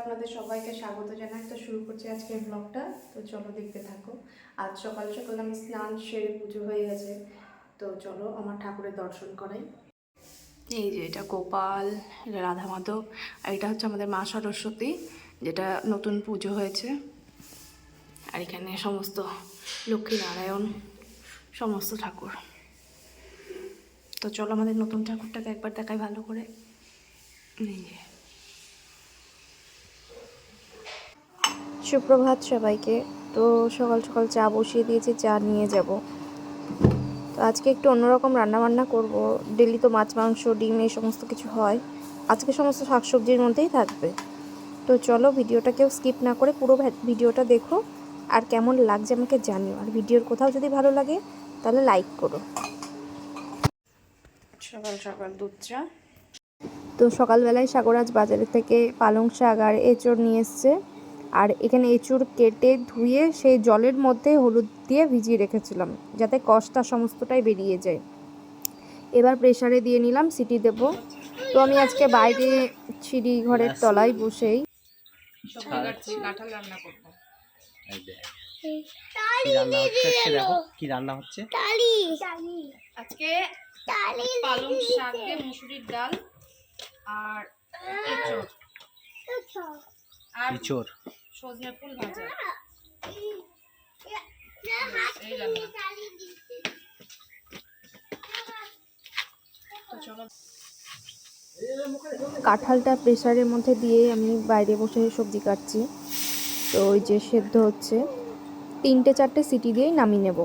আপনাদের সবাইকে স্বাগত জানাই। তো শুরু করছি আজকের ব্লগটা তো চলো দেখতে থাকো। আজ সকাল সকাল আমি স্নান সেরে পুজো হয়ে গেছে। তো চলো আমার ঠাকুরের দর্শন করাই। এই যে এটা গোপাল, এটা রাধা মাধব, আর এটা হচ্ছে আমাদের মা সরস্বতী, যেটা নতুন পুজো হয়েছে। আর এখানে সমস্ত লক্ষ্মী নারায়ণ, সমস্ত ঠাকুর। তো চলো আমাদের নতুন ঠাকুরটাকে একবার দেখাই ভালো করে। এই যে। সুপ্রভাত সবাইকে। তো সকাল সকাল চা বসিয়ে দিয়েছি চা নিয়ে যাব। তো আজকে একটু অন্যরকম রান্না বান্না করব। ডেলি তো মাছ মাংস ডিম এই সমস্ত কিছু হয়। আজকে সমস্ত শাকসবজির মধ্যেই থাকবে। তো চলো ভিডিওটা কেউ স্কিপ না করে পুরো ভিডিওটা দেখো। আর কেমন লাগছে আমাকে জানিও। আর ভিডিওর কোথাও যদি ভালো লাগে তাহলে লাইক করো। সকাল সকাল দুধ চা। তো সকালবেলায় সাগরাজ বাজারে থেকে পালং শাক আর এঁচড় নিয়ে এসছে। আর এখানে এঁচড় কেটে ধুয়ে সেই জলের মধ্যে হলুদ দিয়ে ভিজিয়ে রেখেছিলাম যাতে কষটা সমস্তটাই বেরিয়ে যায়। এবার প্রেসারে দিয়ে নিলাম সিটি দেব। তো আমি আজকে বাইরে সিঁড়ি ঘরের তলায় বসেই। কি রান্না হচ্ছে? আজকে পালং শাক দিয়ে মুসুরির ডাল আর এঁচড়। আর ইঁচড় সজনে ফুল ভাজা। কাঁঠালটা প্রেসারের মধ্যে দিয়ে আমি বাইরে বসে সবজি কাটছি। তো ওই যে সেদ্ধ হচ্ছে। তিনটে চারটে সিটি দিয়েই নামিয়ে নেব।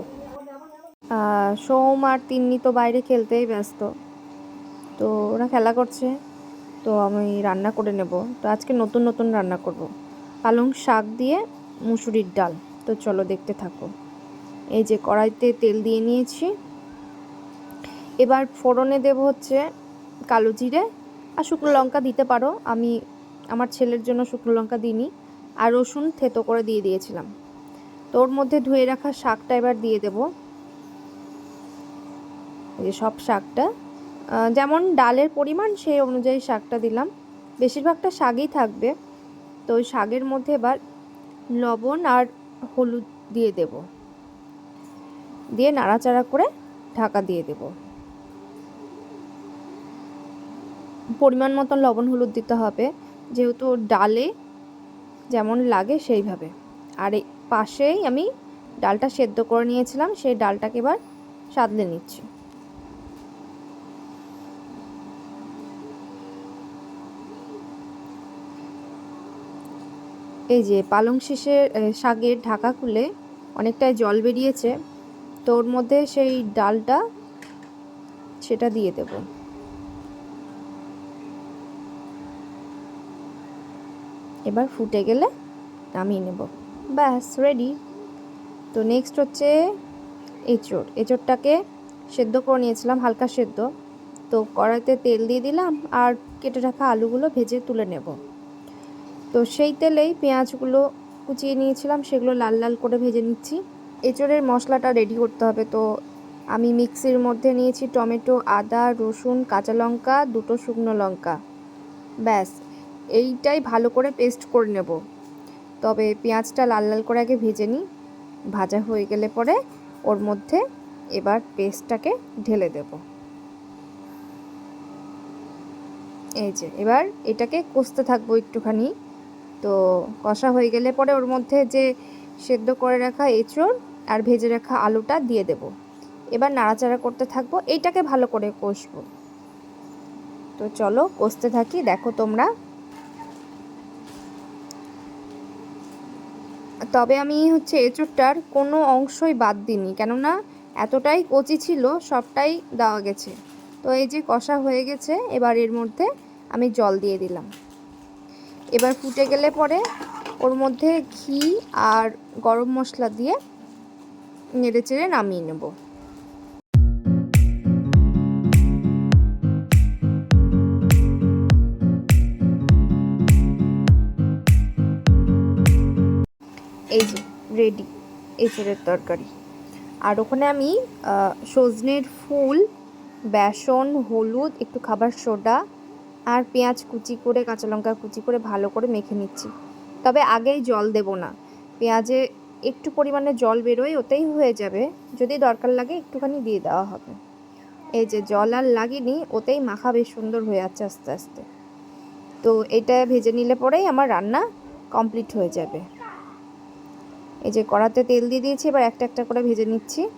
সোম আর তিন্নি তো বাইরে খেলতেই ব্যস্ত। তো ওরা খেলা করছে। তো আমি রান্না করে নেব। তো আজকে নতুন নতুন রান্না করব। পালং শাক দিয়ে মুসুরির ডাল। তো চলো দেখতে থাকো। এই যে কড়াইতে তেল দিয়ে নিয়েছি। এবার ফোড়নে দেব হচ্ছে কালো জিরে আর শুকনো লঙ্কা দিতে পারো। আমি আমার ছেলের জন্য শুকনো লঙ্কা দিইনি। আর রসুন থেতো করে দিয়ে দিয়েছিলাম। তো ওর মধ্যে ধুয়ে রাখা শাকটা এবার দিয়ে দেব। এই যে সব শাকটা। যেমন ডালের পরিমাণ সেই অনুযায়ী শাকটা দিলাম। বেশিরভাগটা শাকই থাকবে। তো ওই শাকের মধ্যে এবার লবণ আর হলুদ দিয়ে দেব। দিয়ে নাড়াচাড়া করে ঢাকা দিয়ে দেব। পরিমাণ মতন লবণ হলুদ দিতে হবে। যেহেতু ডালে যেমন লাগে সেইভাবে। আর পাশেই আমি ডালটা সেদ্ধ করে নিয়েছিলাম, সেই ডালটাকে এবার সাদলে নিচ্ছি। এই যে পালং শীষের শাকের ঢাকা খুলে অনেকটাই জল বেরিয়েছে, তো ওর মধ্যে সেই ডালটা সেটা দিয়ে দেব। এবার ফুটে গেলে নামিয়ে নেব। ব্যাস রেডি তো নেক্সট হচ্ছে এঁচড়। এঁচড়টাকে সেদ্ধ করে নিয়েছিলাম, হালকা সেদ্ধ। তো কড়াইতে তেল দিয়ে দিলাম আর কেটে রাখা আলুগুলো ভেজে তুলে নেব। তো সেই তেলেই পেঁয়াজগুলো কুচিয়ে নিয়েছিলাম, সেগুলো লাল লাল করে ভেজে নিচ্ছি। এঁচড়ের মশলাটা রেডি করতে হবে, তো আমি মিক্সির মধ্যে নিয়েছি টমেটো, আদা, রসুন, কাঁচা লঙ্কা, দুটো শুকনো লঙ্কা। ব্যাস, এইটাই ভালো করে পেস্ট করে নেব। তবে পেঁয়াজটা লাল লাল করে আগে ভেজে নিই, ভাজা হয়ে গেলে পরে ওর মধ্যে এবার পেস্টটাকে ঢেলে দেব। এই যে, এবার এটাকে কষতে থাকব একটুখানি। তো কষা হয়ে গেলে পরে ওর মধ্যে যে সেদ্ধ করে রাখা এঁচড় আর ভেজে রাখা আলুটা দিয়ে দেব। এবার নাড়াচাড়া করতে থাকব, এইটাকে ভালো করে কষবো। তো চলো কষতে থাকি, দেখো তোমরা। তবে আমি হচ্ছে এঁচড়টার কোনো অংশই বাদ দিইনি, কেননা এতটাই কচি ছিল, সবটাই দেওয়া গেছে। তো এই যে কষা হয়ে গেছে, এবার এর মধ্যে আমি জল দিয়ে দিলাম। এবার ফুটে গেলে পরে ওর মধ্যে ঘি আর গরম মশলা দিয়ে নেড়ে চেড়ে নামিয়ে নেব। এই যে রেডি এঁচড়ের তরকারি। আর ওখানে আমি সজনের ফুল, বেসন, হলুদ, একটু খাবার সোডা আর পেঁয়াজ কুচি করে, কাঁচা লঙ্কা কুচি করে ভালো করে মেখে নিচ্ছি। তবে আগেই জল দেব না। পেঁয়াজে একটু পরিমাণে জল বেরোয়, ওতেই হয়ে যাবে। যদি দরকার লাগে একটুখানি দিয়ে দেওয়া হবে। এই যে জল আর লাগেনি, ওতেই মাখা বেশ সুন্দর হয়ে যাচ্ছে আস্তে আস্তে। তো এটা ভেজে নিলে পরেই আমার রান্না কমপ্লিট হয়ে যাবে। এই যে কড়াতে তেল দিয়ে দিয়েছি, এবার একটা একটা করে ভেজে নিচ্ছি।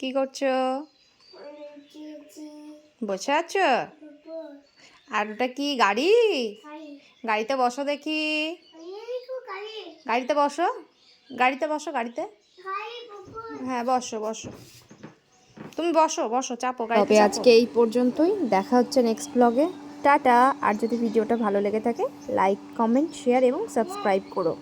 কি করছ? বসে আছো? আর ওটা কি গাড়ি? গাড়িতে বসো দেখি। গাড়িতে বসো। গাড়িতে বসো গাড়িতে। হ্যাঁ বসো বসো। তুমি বসো বসো চাপো তবে আজকে এই পর্যন্তই। দেখা হচ্ছে নেক্সট ব্লগে টাটা। আর যদি ভিডিওটা ভালো লেগে থাকে লাইক কমেন্ট শেয়ার এবং সাবস্ক্রাইব করো।